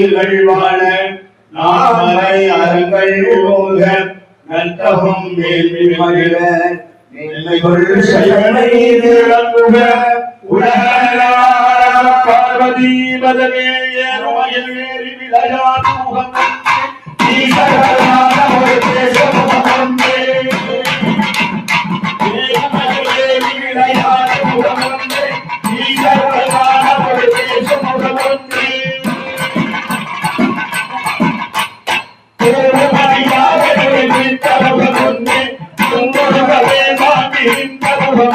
உயிர்கள் வாழ நாமரை அறங்கள் ஓக நத்தகம் மகிழ. பார்வதி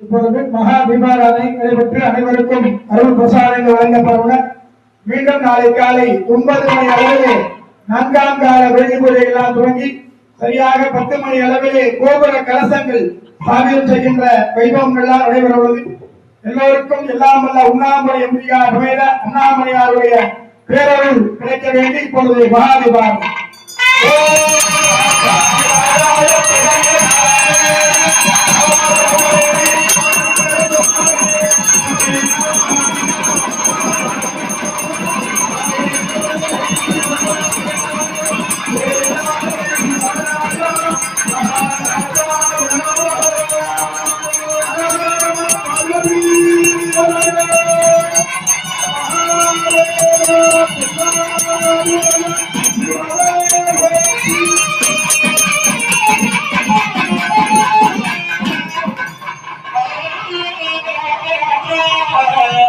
இப்பொழுது மகாபிமாராதனை நடைபெற்று அனைவருக்கும் அருள் பிரசாதங்கள் வழங்கப்படுவன மீண்டும் நாளை காலை ஒன்பது மணி அளவிலே நான்காம் கால வெள்ளி எல்லாம் துவங்கி சரியாக பத்து மணி அளவிலே கோபுர கலசங்கள் சாமியம் செய்கின்ற வைபவங்கள் எல்லாம் நடைபெற உள்ளது. எல்லோருக்கும் எல்லாம் வல்ல உண்ணாமலை எம்பியார் வேத அண்ணாமலையாருடைய பேரருள் கிடைக்க வேண்டி இப்பொழுது மகாதிபாரம் Thank you. Oh,